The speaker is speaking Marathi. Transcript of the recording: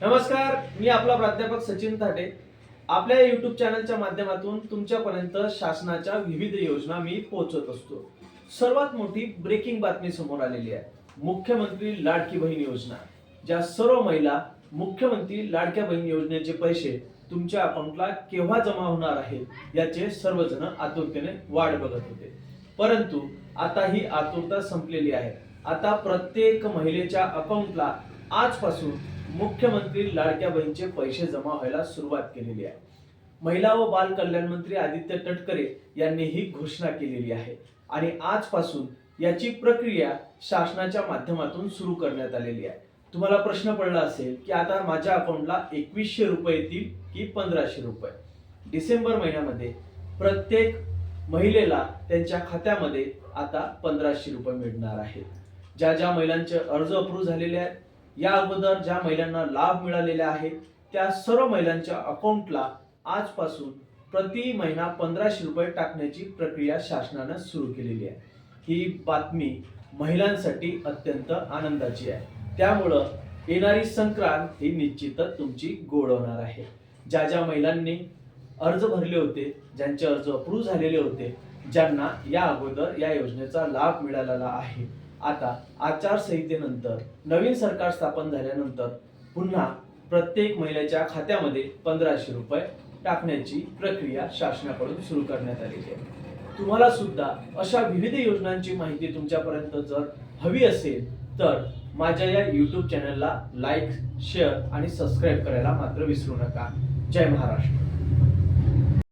नमस्कार मी आपला प्राध्यापक सचिन थाटे. आपल्या युट्यूब चॅनलच्या माध्यमातून तुमच्यापर्यंत शासनाच्या विविध योजना मी पोहोचत असतो. सर्वात मोठी ब्रेकिंग बातमी समोर आलेली आहे. मुख्यमंत्री लाडकी बहीण योजना. ज्या सर्व महिला मुख्यमंत्री लाडक्या बहीण योजनेचे पैसे तुमच्या अकाउंटला केव्हा जमा होणार आहे याचे सर्वजण आतुरतेने वाट बघत होते. परंतु आता ही आतुरता संपलेली आहे. आता प्रत्येक महिलेच्या अकाउंटला आजपासून मुख्यमंत्री लाडक्या बहीणचे पैसे जमा व्हायला सुरुवात केलेली आहे. महिला व बाल कल्याण मंत्री आदित्य तटकरे यांनी ही घोषणा केलेली आहे. आणि आजपासून याची प्रक्रिया शासनाच्या माध्यमातून सुरू करण्यात आलेली आहे. तुम्हाला प्रश्न पडला असेल की आता माझ्या अकाउंटला एकवीसशे रुपये येतील की पंधराशे रुपये? डिसेंबर महिन्यामध्ये प्रत्येक महिलेला त्यांच्या खात्यामध्ये आता पंधराशे रुपये मिळणार आहेत. ज्या ज्या महिलांचे अर्ज अप्रूव्ह झालेले आहेत या अगोदर ज्या महिलांना लाभ मिळालेला आहे त्या सर्व महिलांच्या अकाउंटला आजपासून प्रति महिना पंधराशे रुपये टाकण्याची प्रक्रिया शासनानं सुरू केलेली आहे. ही बातमी महिलांसाठी अत्यंत आनंदाची आहे. त्यामुळं येणारी संक्रांत ही निश्चितच तुमची गोड होणार आहे. ज्या ज्या महिलांनी अर्ज भरले होते ज्यांचे अर्ज अप्रूव्ह झालेले होते ज्यांना या अगोदर या योजनेचा लाभ मिळालेला आहे आता आचारसंहितेनंतर नवीन सरकार स्थापन झाल्यानंतर पुन्हा प्रत्येक महिलेच्या खात्यामध्ये पंधराशे रुपये टाकण्याची प्रक्रिया शासनाकडून सुरू करण्यात आलेली आहे. तुम्हाला सुद्धा अशा विविध योजनांची माहिती तुमच्यापर्यंत जर हवी असेल तर माझ्या या यूट्यूब चॅनलला लाईक शेअर आणि सबस्क्राईब करायला मात्र विसरू नका. जय महाराष्ट्र.